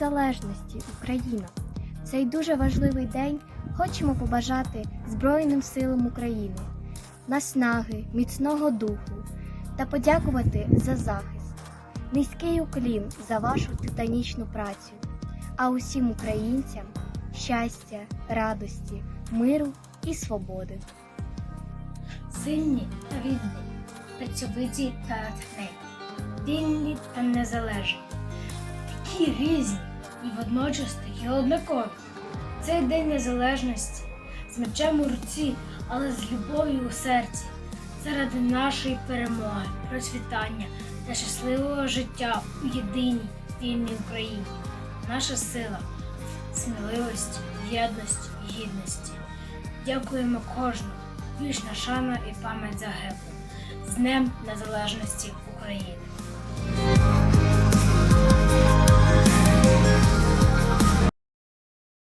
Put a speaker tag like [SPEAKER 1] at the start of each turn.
[SPEAKER 1] Незалежності Україна. В Цей дуже важливий день хочемо побажати Збройним силам України, наснаги, міцного духу та подякувати за захист. Низький уклін за вашу титанічну працю, а усім українцям щастя, радості, миру і свободи.
[SPEAKER 2] Сильні та віддані, працьовиті та натхнені, вільні та незалежні, такі різні і водночас такі однакові. Цей день незалежності з мечем у руці, але з любов'ю у серці, заради нашої перемоги, процвітання та щасливого життя у єдиній вільній Україні. Наша сила, сміливості, єдності, гідності. Дякуємо кожному. Вічна шана і пам'ять загиблих. З Днем Незалежності України.